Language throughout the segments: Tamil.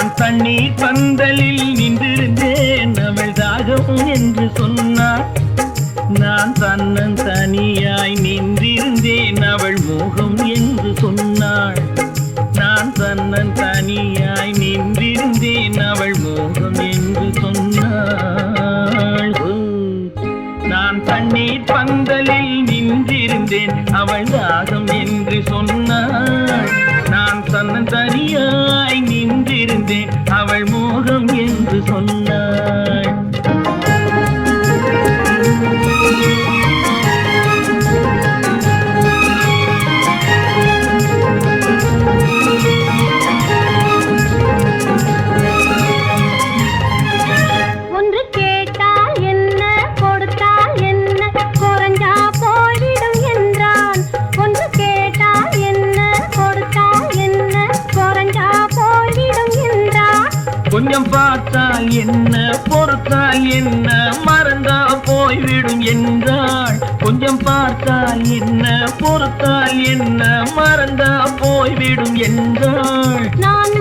நான் தண்ணீர் பந்தலில் நின்றிருந்தேன் அவள் தாகம் என்று சொன்னார். நான் தன்னன் தனியாய் நின்றிருந்தேன் அவள் மோகம் என்று சொன்னாள். நான் தன்னன் தனியாய் நின்றிருந்தேன் அவள் மோகம் பந்தலில் நின்றிருந்தேன். அவள் தாகம் என்று சொன்னாள். நான் தன்னன் தனியாய் நின்றிருந்தேன். அவள் மோகம் என்று சொன்னாள். பார்த்தால் என்ன? பொறுத்தால் என்ன? மறந்தா போய்விடும் என்றாள். கொஞ்சம் பார்த்தால் என்ன? பொறுத்தால் என்ன? மறந்தா போய்விடும் என்றாள். நான்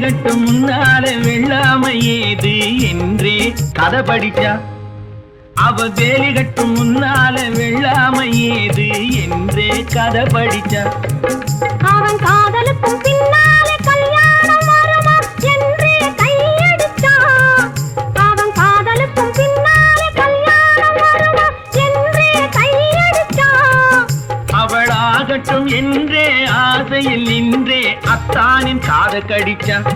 கட்டும் முன்னாலே வெள்ளாமை ஏது என்றே கதை படிச்சா? அவ வேலி கட்டும் முன்னாலே வெள்ளாமை ஏது என்றே கதை படிச்சா? அவன் காதலுக்கும் பின்னாலே கல்யாணம் வருமா என்றே கையடித்தான் அவன் காதலுக்கும் பின்னாலே கல்யாணம் வருமா என்றே கையடித்தான் அவள் ஆகட்டும் என்றே ஆசையில் தானின் காத கடிச்சான்.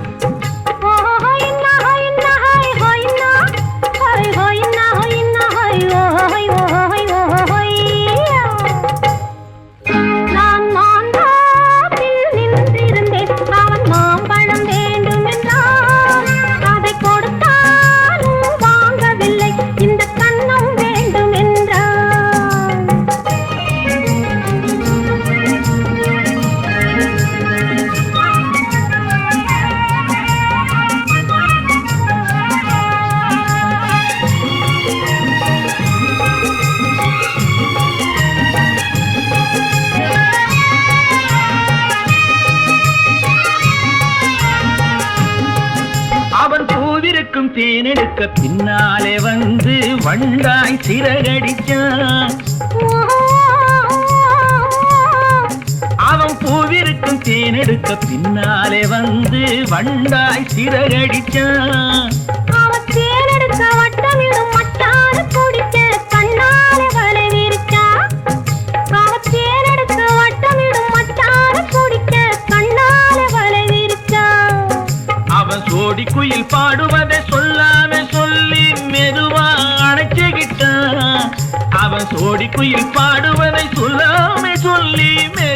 பூவிருக்கும் தேனெடுக்க பின்னாலே வந்து வண்டாய் சிறகடிச்சான். அவன் பூவிருக்கும் தேனெடுக்க பின்னாலே வந்து வண்டாய் சிறகடிச்சான். அவன் தேனெடுக்க வட்டமிடும் மட்டான அணைச்சுக்கிட்டான் குயில் பாடுவதை சொல்லாமே சொல்லி மெதுவா